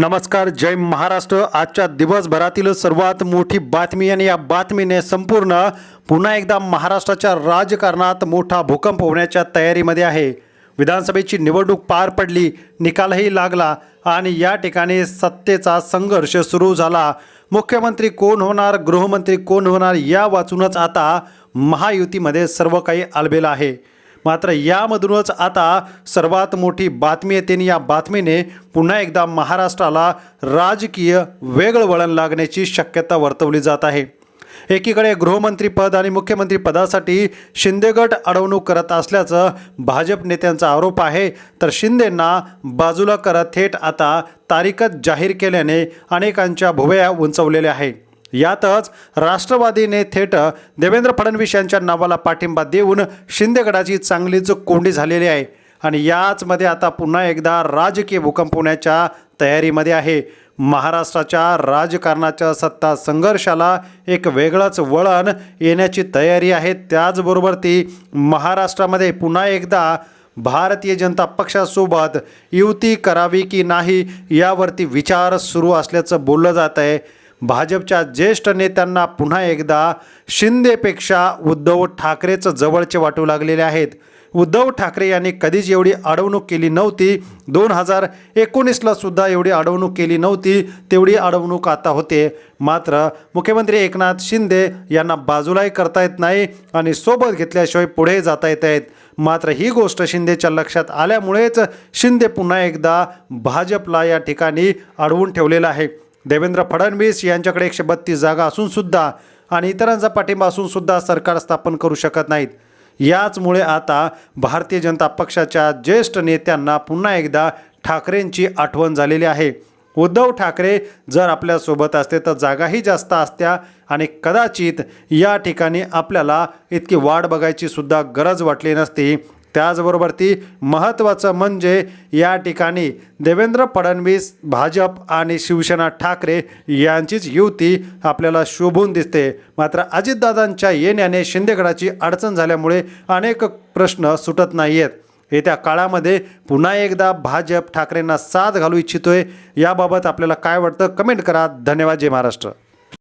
नमस्कार जय महाराष्ट्र. आजच्या दिवसभरातील सर्वात मोठी बातमी आणि या बातमीने संपूर्ण पुन्हा एकदा महाराष्ट्राच्या राजकारणात मोठा भूकंप होण्याच्या तयारीमध्ये आहे. विधानसभेची निवडणूक पार पडली निकालही लागला आणि या ठिकाणी सत्तेचा संघर्ष सुरू झाला. मुख्यमंत्री कोण होणार गृहमंत्री कोण होणार या वाचूनच आता महायुतीमध्ये सर्व काही आलबेलं आहे. मात्र यामधूनच आता सर्वात मोठी बातमी येते आणि या बातमीने पुन्हा एकदा महाराष्ट्राला राजकीय वेगळं वळण लागण्याची शक्यता वर्तवली जात आहे. एकीकडे गृहमंत्रीपद आणि मुख्यमंत्री पदासाठी शिंदेगट अडवणूक करत असल्याचं भाजप नेत्यांचा आरोप आहे तर शिंदेंना बाजूला करत थेट आता तारीखच जाहीर केल्याने अनेकांच्या भुवया उंचवलेल्या आहे यातच राष्ट्रवादीने थेट देवेंद्र फडणवीस यांच्या नावाला पाठिंबा देऊन शिंदेगडाची चांगलीच कोंडी झालेली आहे. आणि याचमध्ये आता पुन्हा एकदा राजकीय भूकंप होण्याच्या तयारीमध्ये आहे. महाराष्ट्राच्या राजकारणाच्या सत्ता संघर्षाला एक वेगळंच वळण येण्याची तयारी आहे. त्याचबरोबर ती महाराष्ट्रामध्ये पुन्हा एकदा भारतीय जनता पक्षासोबत युती करावी की नाही यावरती विचार सुरू असल्याचं बोललं जात आहे. भाजपच्या ज्येष्ठ नेत्यांना पुन्हा एकदा शिंदेपेक्षा उद्धव ठाकरेचं जवळचे वाटू लागलेले आहेत. उद्धव ठाकरे यांनी कधीच एवढी अडवणूक केली नव्हती. दोन हजार एकोणीसला सुद्धा एवढी अडवणूक केली नव्हती तेवढी अडवणूक आता होते. मात्र मुख्यमंत्री एकनाथ शिंदे यांना बाजूलाही करता येत नाही आणि सोबत घेतल्याशिवाय पुढे जाता येत आहेत. मात्र ही गोष्ट शिंदेच्या लक्षात आल्यामुळेच शिंदे पुन्हा एकदा भाजपला या ठिकाणी अडवून ठेवलेलं आहे. देवेंद्र फडणवीस यांच्याकडे एकशे बत्तीस जागा असूनसुद्धा आणि इतरांचा पाठिंबा असूनसुद्धा सरकार स्थापन करू शकत नाहीत. याचमुळे आता भारतीय जनता पक्षाच्या ज्येष्ठ नेत्यांना पुन्हा एकदा ठाकरेंची आठवण झालेली आहे. उद्धव ठाकरे जर आपल्यासोबत असते तर जागाही जास्त असत्या आणि कदाचित या ठिकाणी आपल्याला इतकी वाढ बघायची सुद्धा गरज वाटली नसती. त्याचबरोबर ती महत्त्वाचं म्हणजे या ठिकाणी देवेंद्र फडणवीस भाजप आणि शिवसेना ठाकरे यांचीच युती आपल्याला शोभून दिसते. मात्र अजितदादांच्या येण्याने शिंदेगडाची अडचण झाल्यामुळे अनेक प्रश्न सुटत नाही आहेत येत्या काळामध्ये पुन्हा एकदा भाजप ठाकरेंना साथ घालू इच्छितोय. याबाबत आपल्याला काय वाटतं? कमेंट करा. धन्यवाद. जय महाराष्ट्र.